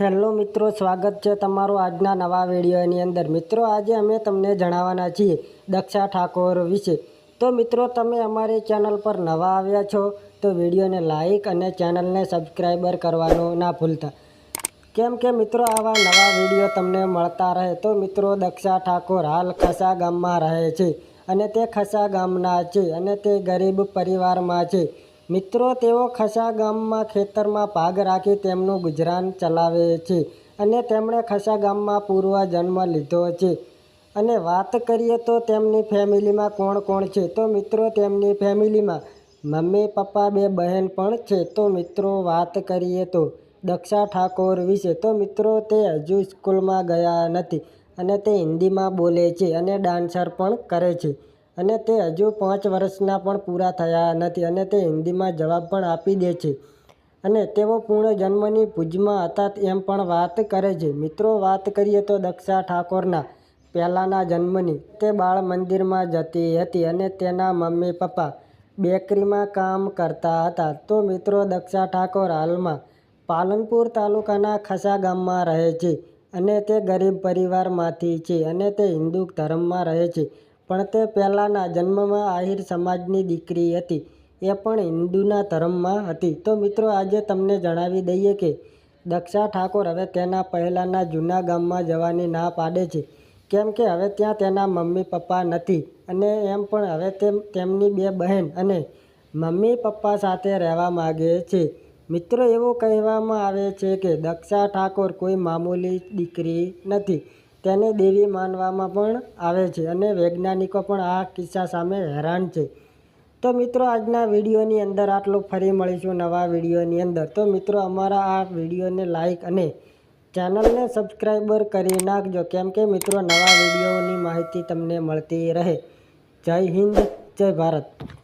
Hello મિત્રો, સ્વાગત છે તમારું આજના નવા વિડીયોની અંદર. મિત્રો, આજે અમે તમને જણાવવાના છીએ દક્ષા ઠાકોર વિશે. તો મિત્રો, તમે અમારી ચેનલ પર નવા આવ્યા છો, તો વિડીયોને લાઈક અને ચેનલને સબસ્ક્રાઈબર કરવાનું ના ભૂલતા. કેમ કે મિત્રો, આવા નવા વીડિયો તમને મળતા રહે તો મિત્રો, દક્ષા ઠાકોર હાલ ખસા ગામમાં રહે છે અને તે ખસા ગામના છે અને તે ગરીબ પરિવારમાં છે. મિત્રો, તેઓ ખસા ગામમાં ખેતરમાં ભાગ રાખી તેમનું ગુજરાન ચલાવે છે અને તેમણે ખસા ગામમાં પૂર્વ જન્મ લીધો છે. અને વાત કરીએ તો તેમની ફેમિલીમાં કોણ કોણ છે? તો મિત્રો, તેમની ફેમિલીમાં મમ્મી, પપ્પા, બે બહેન પણ છે. તો મિત્રો, વાત કરીએ તો દક્ષા ઠાકોર વિશે. તો મિત્રો, તે હજુ સ્કૂલમાં ગયા નથી અને તે હિન્દીમાં બોલે છે અને ડાન્સર પણ કરે છે. અને તે હજુ પાંચ વર્ષના પણ પૂરા થયા નથી અને તે હિન્દીમાં જવાબ પણ આપી દે છે. અને તેઓ પૂર્ણ જન્મની ભુજમાં હતા એમ પણ વાત કરે છે. મિત્રો, વાત કરીએ તો દક્ષા ઠાકોરના પહેલાંના જન્મની. તે બાળ મંદિરમાં જતી હતી અને તેના મમ્મી પપ્પા બેકરીમાં કામ કરતા હતા. તો મિત્રો, દક્ષા ઠાકોર હાલમાં પાલનપુર તાલુકાના ખસા ગામમાં રહે છે અને તે ગરીબ પરિવારમાંથી છે અને તે હિન્દુ ધર્મમાં રહે છે. પણ તે પહેલાંના જન્મમાં આહિર સમાજની દીકરી હતી. એ પણ હિન્દુના ધર્મમાં હતી. તો મિત્રો, આજે તમને જણાવી દઈએ કે દક્ષા ઠાકોર હવે તેના પહેલાંના જૂના ગામમાં જવાની ના પાડે છે. કેમ કે હવે ત્યાં તેના મમ્મી પપ્પા નથી અને એમ પણ હવે તેમ, તેમની બે બહેન અને મમ્મી પપ્પા સાથે રહેવા માગે છે. મિત્રો, એવું કહેવામાં આવે છે કે દક્ષા ઠાકોર કોઈ મામૂલી દીકરી નથી. તેને દેવી માનવામાં પણ આવે છે અને વૈજ્ઞાનિકો પણ આ કિસ્સા સામે હેરાન છે. તો મિત્રો, આજના વિડીયોની અંદર આટલું ફરી મળીશું નવા વિડીયોની અંદર. તો મિત્રો, અમારા આ વિડીયોને લાઇક અને ચેનલને સબસ્ક્રાઈબર કરી નાખજો, કેમ કે મિત્રો, નવા વિડીયોની માહિતી તમને મળતી રહે. જય હિન્દ, જય ભારત.